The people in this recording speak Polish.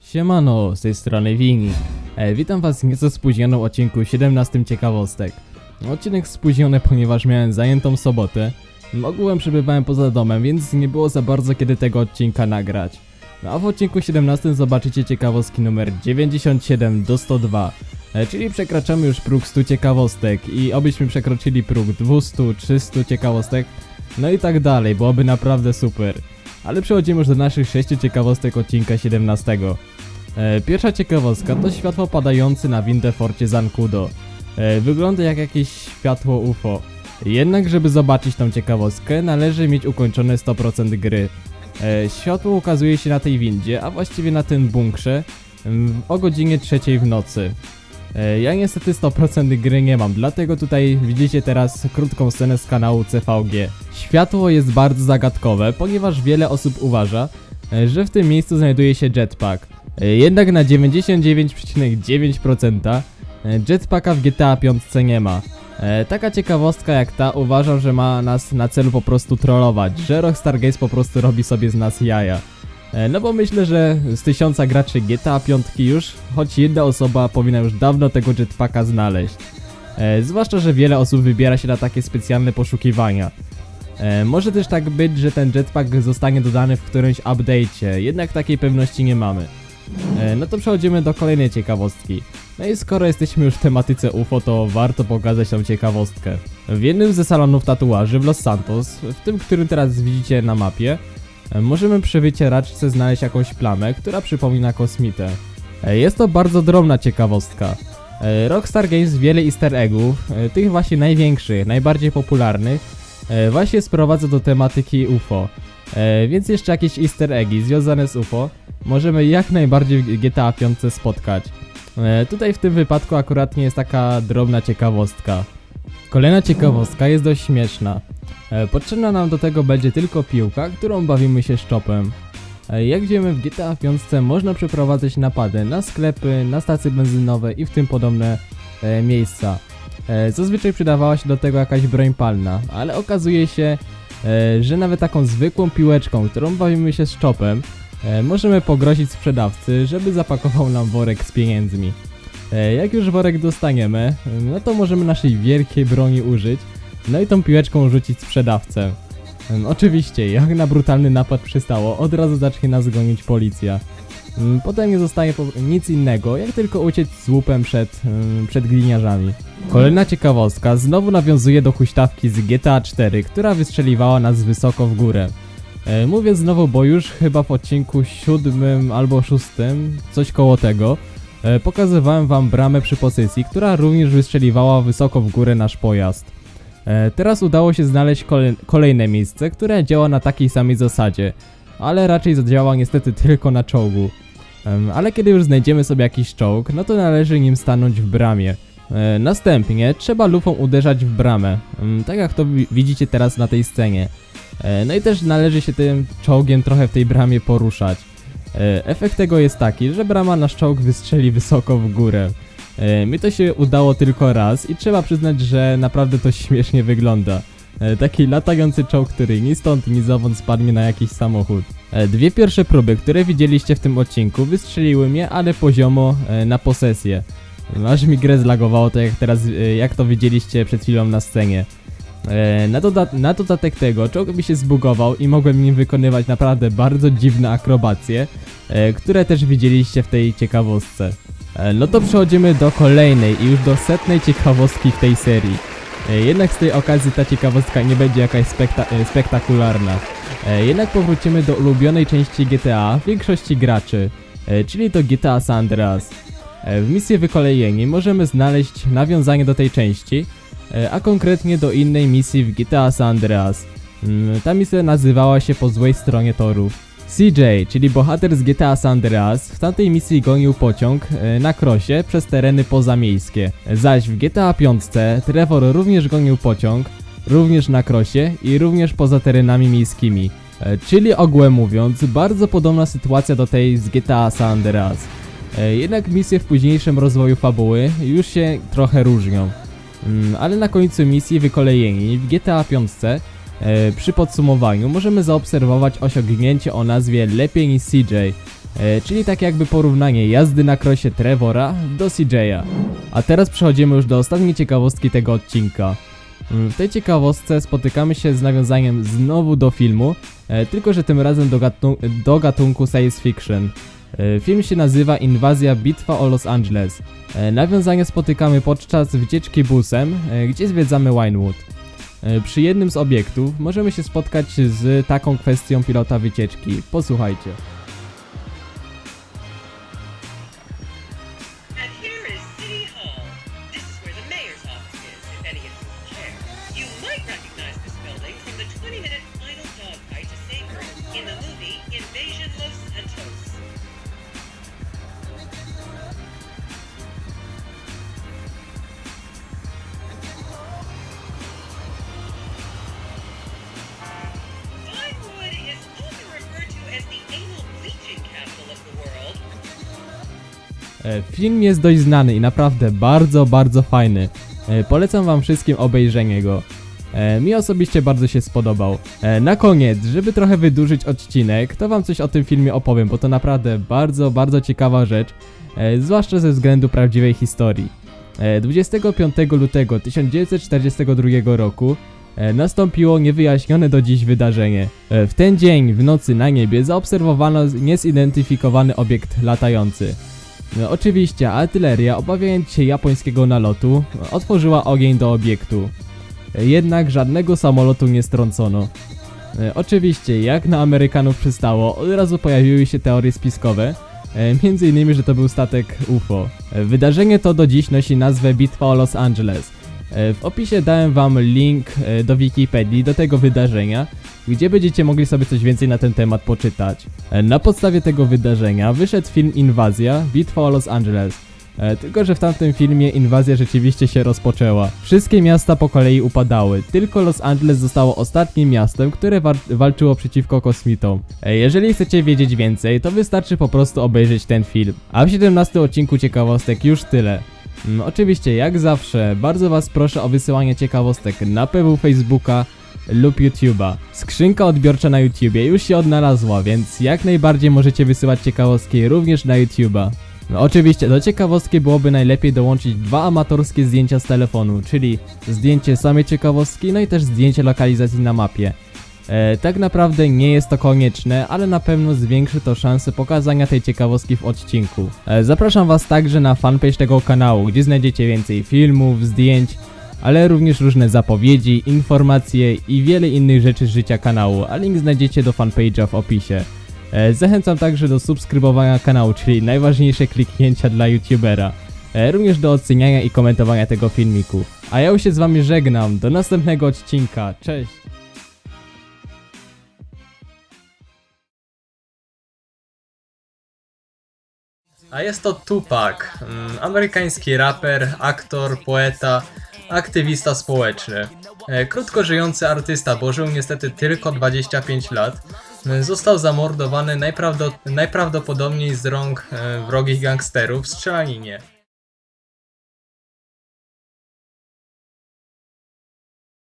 Siemano, z tej strony Wini. E, witam was w nieco spóźnionym odcinku 17 ciekawostek. Odcinek spóźniony, ponieważ miałem zajętą sobotę. Ogółem przebywałem poza domem, więc nie było za bardzo kiedy tego odcinka nagrać. No a w odcinku 17 zobaczycie ciekawostki numer 97 do 102. E, czyli przekraczamy już próg 100 ciekawostek i obyśmy przekroczyli próg 200, 300 ciekawostek. No i tak dalej, byłoby naprawdę super. Ale przechodzimy już do naszych 6 ciekawostek odcinka 17. E, pierwsza ciekawostka to światło padające na windę w forcie Zancudo. E, wygląda jak jakieś światło UFO. Jednak żeby zobaczyć tą ciekawostkę należy mieć ukończone 100% gry. E, światło ukazuje się na tej windzie, a właściwie na tym bunkrze mm, o godzinie trzeciej w nocy. E, Ja niestety 100% gry nie mam, dlatego tutaj widzicie teraz krótką scenę z kanału CVG. Światło jest bardzo zagadkowe, ponieważ wiele osób uważa, e, że w tym miejscu znajduje się jetpack. Jednak na 99,9% e, jetpacka w GTA 5 nie ma. E, Taka ciekawostka jak ta uważam, że ma nas na celu po prostu trollować, że Rockstar Games po prostu robi sobie z nas jaja. E, No bo myślę, że z tysiąca graczy GTA 5 już, choć jedna osoba powinna już dawno tego jetpacka znaleźć. E, zwłaszcza, że wiele osób wybiera się na takie specjalne poszukiwania. E, może też tak być, że ten jetpack zostanie dodany w którymś update'cie, jednak takiej pewności nie mamy. E, no to przechodzimy do kolejnej ciekawostki. No i skoro jesteśmy już w tematyce UFO, to warto pokazać tą ciekawostkę. W jednym ze salonów tatuaży w Los Santos, w tym, którym teraz widzicie na mapie, możemy przy wycieraczce znaleźć jakąś plamę, która przypomina kosmitę. Jest to bardzo drobna ciekawostka. Rockstar Games wiele easter eggów, tych właśnie największych, najbardziej popularnych, właśnie sprowadza do tematyki UFO. Więc jeszcze jakieś easter eggi związane z UFO możemy jak najbardziej w GTA 5 spotkać. E, Tutaj w tym wypadku akurat nie jest taka drobna ciekawostka. Kolejna ciekawostka jest dość śmieszna. E, Potrzebna nam do tego będzie tylko piłka, którą bawimy się szczopem. E, Jak wiemy w GTA 5 można przeprowadzać napady na sklepy, na stacje benzynowe i w tym podobne miejsca. Zazwyczaj przydawała się do tego jakaś broń palna, ale okazuje się, że nawet taką zwykłą piłeczką, którą bawimy się szczopem, e, możemy pogrozić sprzedawcy, żeby zapakował nam worek z pieniędzmi. E, Jak już worek dostaniemy, no to możemy naszej wielkiej broni użyć, no i tą piłeczką rzucić sprzedawcę. Em, Oczywiście, jak na brutalny napad przystało, od razu zacznie nas gonić policja. Em, Potem nie zostaje po- nic innego, jak tylko uciec z łupem przed, przed gliniarzami. Kolejna ciekawostka znowu nawiązuje do huśtawki z GTA 4, która wystrzeliwała nas wysoko w górę. E, Mówię znowu, bo już chyba w odcinku siódmym albo szóstym, coś koło tego, e, pokazywałem wam bramę przy pozycji, która również wystrzeliwała wysoko w górę nasz pojazd. E, Teraz udało się znaleźć kolej, kolejne miejsce, które działa na takiej samej zasadzie, ale raczej zadziała niestety tylko na czołgu. Ale kiedy już znajdziemy sobie jakiś czołg, no to należy nim stanąć w bramie. E, Następnie trzeba lufą uderzać w bramę, em, tak jak to wi- widzicie teraz na tej scenie. E, No i też należy się tym czołgiem trochę w tej bramie poruszać. E, Efekt tego jest taki, że brama nasz czołg wystrzeli wysoko w górę. Mi to się udało tylko raz i trzeba przyznać, że naprawdę to śmiesznie wygląda. Taki latający czołg, który ni stąd ni zowąd spadnie na jakiś samochód. Dwie pierwsze próby, które widzieliście w tym odcinku wystrzeliły mnie, ale poziomo na posesję. Aż mi grę zlagowało to jak teraz, e, jak to widzieliście przed chwilą na scenie. E, Na, doda na dodatek tego czołg mi się zbugował i mogłem nim wykonywać naprawdę bardzo dziwne akrobacje, e, które też widzieliście w tej ciekawostce. E, No to przechodzimy do kolejnej i już do setnej ciekawostki w tej serii. Jednak z tej okazji ta ciekawostka nie będzie jakaś spekta spektakularna. Jednak powrócimy do ulubionej części GTA większości graczy, czyli do GTA San Andreas. E, W misji Wykolejeni możemy znaleźć nawiązanie do tej części, e, a konkretnie do innej misji w GTA San Andreas. Mm, Ta misja nazywała się po złej stronie torów. CJ, czyli bohater z GTA San Andreas, w tamtej misji gonił pociąg e, na krosie przez tereny pozamiejskie. Zaś w GTA 5 Trevor również gonił pociąg, również na krosie i również poza terenami miejskimi. Czyli ogółem mówiąc, bardzo podobna sytuacja do tej z GTA San Andreas. E, Jednak misje w późniejszym rozwoju fabuły już się trochę różnią. Mm, ale na końcu misji wykolejeni w GTA 5 e, przy podsumowaniu możemy zaobserwować osiągnięcie o nazwie lepiej niż CJ, e, czyli tak jakby porównanie jazdy na krosie Trevora do CJ'a. A teraz przechodzimy już do ostatniej ciekawostki tego odcinka. Mm, W tej ciekawostce spotykamy się z nawiązaniem znowu do filmu, tylko że tym razem do, gatu do gatunku science fiction. E, Film się nazywa Inwazja Bitwa o Los Angeles. E, Nawiązanie spotykamy podczas wycieczki busem, e, gdzie zwiedzamy Winewood. Przy jednym z obiektów możemy się spotkać z taką kwestią pilota wycieczki. Posłuchajcie. Film jest dość znany i naprawdę bardzo, bardzo fajny. E, Polecam wam wszystkim obejrzenie go. E, Mi osobiście bardzo się spodobał. E, Na koniec, żeby trochę wydłużyć odcinek, to wam coś o tym filmie opowiem, bo to naprawdę bardzo, bardzo ciekawa rzecz, e, zwłaszcza ze względu prawdziwej historii. E, 25 lutego 1942 roku e, nastąpiło niewyjaśnione do dziś wydarzenie. E, W ten dzień w nocy na niebie zaobserwowano niezidentyfikowany obiekt latający. No, oczywiście artyleria, obawiając się japońskiego nalotu, otworzyła ogień do obiektu. Jednak żadnego samolotu nie strącono. E, Oczywiście, jak na Amerykanów przystało, od razu pojawiły się teorie spiskowe, e, między innymi, że to był statek UFO. E, Wydarzenie to do dziś nosi nazwę Bitwa o Los Angeles. W opisie dałem wam link do Wikipedii do tego wydarzenia, gdzie będziecie mogli sobie coś więcej na ten temat poczytać. E, Na podstawie tego wydarzenia wyszedł film Inwazja, Bitwa o Los Angeles. E, Tylko, że w tamtym filmie inwazja rzeczywiście się rozpoczęła. Wszystkie miasta po kolei upadały, tylko Los Angeles zostało ostatnim miastem, które war- walczyło przeciwko kosmitom. E, Jeżeli chcecie wiedzieć więcej, to wystarczy po prostu obejrzeć ten film. A w 17 odcinku ciekawostek już tyle. Mm, Oczywiście, jak zawsze, bardzo Was proszę o wysyłanie ciekawostek na PW Facebooka lub YouTube'a. Skrzynka odbiorcza na YouTubie już się odnalazła, więc jak najbardziej możecie wysyłać ciekawostki również na YouTube'a. No, oczywiście, do ciekawostki byłoby najlepiej dołączyć dwa amatorskie zdjęcia z telefonu, czyli zdjęcie samej ciekawostki, no i też zdjęcie lokalizacji na mapie. E, tak naprawdę nie jest to konieczne, ale na pewno zwiększy to szanse pokazania tej ciekawostki w odcinku. E, zapraszam Was także na fanpage tego kanału, gdzie znajdziecie więcej filmów, zdjęć, ale również różne zapowiedzi, informacje i wiele innych rzeczy z życia kanału, a link znajdziecie do fanpage'a w opisie. E, Zachęcam także do subskrybowania kanału, czyli najważniejsze kliknięcia dla youtubera. E, Również do oceniania i komentowania tego filmiku. A ja już się z wami żegnam, do następnego odcinka, cześć! A jest to Tupac, mm, amerykański raper, aktor, poeta, aktywista społeczny. E, Krótko żyjący artysta, bo żył niestety tylko 25 lat. E, Został zamordowany najprawdo- najprawdopodobniej z rąk e, wrogich gangsterów w strzelaninie.